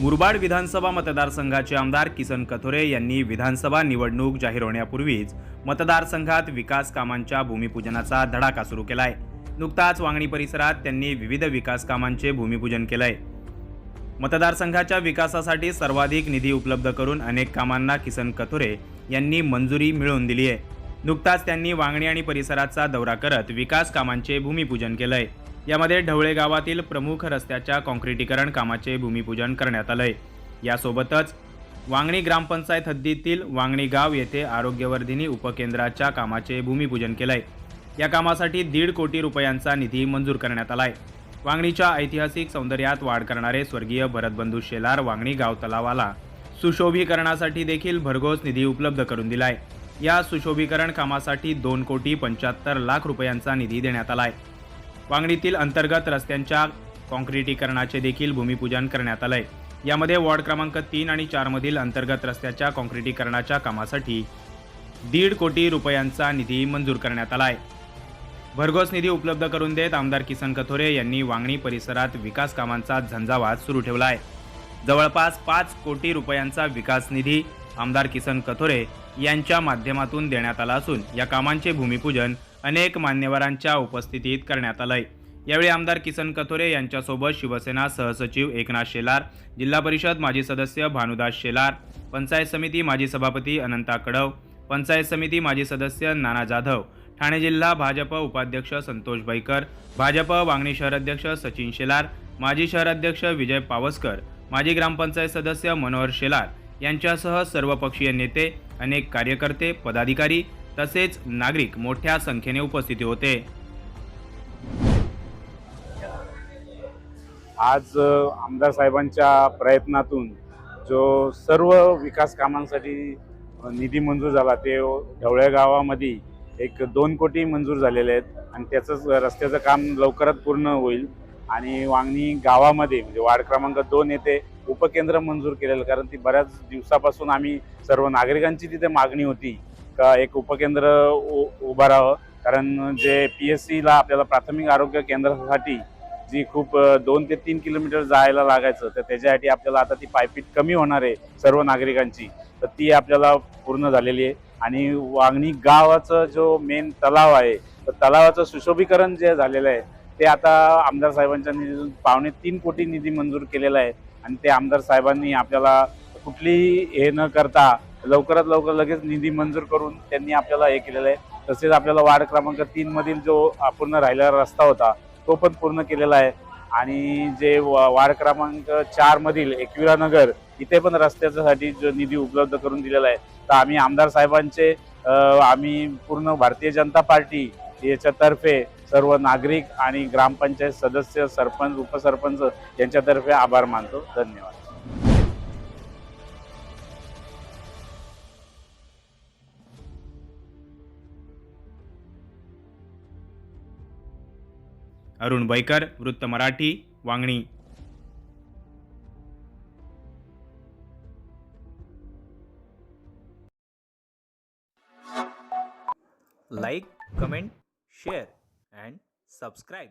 मुरबाड विधानसभा मतदारसंघाचे आमदार किसन कथोरे यांनी विधानसभा निवडणूक जाहीर होण्यापूर्वीच मतदारसंघात विकास कामांच्या भूमिपूजनाचा धडाका सुरू केलाय. नुकताच वांगणी परिसरात त्यांनी विविध विकास कामांचे भूमिपूजन केलंय. मतदारसंघाच्या विकासासाठी सर्वाधिक निधी उपलब्ध करून अनेक कामांना किसन कथोरे यांनी मंजुरी मिळवून दिली आहे नुकताच त्यांनी वांगणी आणि परिसराचा दौरा करत विकास कामांचे भूमिपूजन केलंय. यामध्ये ढवळे गावातील प्रमुख रस्त्याच्या काँक्रिटीकरण कामाचे भूमिपूजन करण्यात आलंय. यासोबतच वांगणी ग्रामपंचायत हद्दीतील वांगणी गाव येथे आरोग्यवर्धिनी उपकेंद्राच्या कामाचे भूमिपूजन केलंय. या कामासाठी दीड कोटी रुपयांचा निधी मंजूर करण्यात आलाय. वांगणीच्या ऐतिहासिक सौंदर्यात वाढ करणारे स्वर्गीय भरतबंधू शेलार वांगणी गाव तलावाला सुशोभीकरणासाठी देखील भरघोस निधी उपलब्ध करून दिलाय. या सुशोभीकरण कामासाठी दोन कोटी पंच्याहत्तर लाख रुपयांचा निधी देण्यात आला आहे वांगणीतील अंतर्गत रस्त्यांच्या काँक्रिटीकरणाचे देखील भूमिपूजन करण्यात आलंय. यामध्ये वॉर्ड क्रमांक तीन आणि चारमधील अंतर्गत रस्त्याच्या काँक्रिटीकरणाच्या कामासाठी दीड कोटी रुपयांचा निधी मंजूर करण्यात आलाय. भरघोस निधी उपलब्ध करून देत आमदार किसन कथोरे यांनी वांगणी परिसरात विकास कामांचा झंझावात सुरू ठेवला आहे जवळपास पाच कोटी रुपयांचा विकास निधी आमदार किसन कथोरे यांच्या माध्यमातून देण्यात आला असून या कामांचे भूमिपूजन अनेक मान्यवरांच्या उपस्थितीत करण्यात आलंय. यावेळी आमदार किसन कथोरे यांच्यासोबत शिवसेना सहसचिव एकनाथ शेलार जिल्हा परिषद माजी सदस्य भानुदास शेलार पंचायत समिती माजी सभापती अनंता कडव पंचायत समिती माजी सदस्य नाना जाधव ठाणे जिल्हा भाजप उपाध्यक्ष संतोष बैकर भाजप वांगणी शहराध्यक्ष सचिन शेलार माजी शहराध्यक्ष विजय पावसकर माजी ग्रामपंचायत सदस्य मनोहर शेलार यांच्यासह सर्वपक्षीय नेते अनेक कार्यकर्ते पदाधिकारी तसेच नागरिक मोठ्या संख्येने उपस्थिती होते. आज आमदार साहेबांच्या प्रयत्नातून जो सर्व विकास कामांसाठी निधी मंजूर झाला ते ढवळ्या गावामध्ये एक दोन कोटी मंजूर झालेले आहेत आणि त्याचंच रस्त्याचं काम लवकरात पूर्ण होईल आणि वांगणी गावामध्ये म्हणजे वार्ड क्रमांक दोन येथे उपकेंद्र मंजूर केलेलं कारण ती बऱ्याच दिवसापासून आम्ही सर्व नागरिकांची तिथे मागणी होती. का एक उपकेंद्र उ- उभं राहावं कारण जे पी एस सीला आपल्याला प्राथमिक आरोग्य केंद्रासाठी जी खूप दोन ते तीन किलोमीटर जायला लागायचं तर त्याच्यासाठी आपल्याला आता ती पायपीट कमी होणार आहे सर्व नागरिकांची. तर ती आपल्याला पूर्ण झालेली आहे. आणि वांगणी गावाचं जो मेन तलाव आहे तर तलावाचं सुशोभीकरण जे झालेलं आहे ते आता आमदार साहेबांच्या निधीतून पावणे तीन कोटी निधी मंजूर केलेला आहे. आणि ते आमदार साहेबांनी आपल्याला कुठलीही हे न करता लवकरात लवकर लगेच निधी मंजूर करून त्यांनी आपल्याला हे केलेलं आहे. तसेच आपल्याला वार्ड क्रमांक तीन मधील जो पूर्ण राहिलेला रस्ता होता तो पण पूर्ण केलेला आहे. आणि जे वार्ड क्रमांक चार मधील एकविरा नगर इथे पण रस्त्याच्यासाठी जो निधी उपलब्ध करून दिलेला आहे. तर आम्ही आमदार साहेबांचे आम्ही पूर्ण भारतीय जनता पार्टी याच्यातर्फे सर्व नागरिक आणि ग्रामपंचायत सदस्य सरपंच उपसरपंच यांच्यातर्फे आभार मानतो. धन्यवाद. अरुण बैकर वृत्त Marathi Vangani. Like comment share and subscribe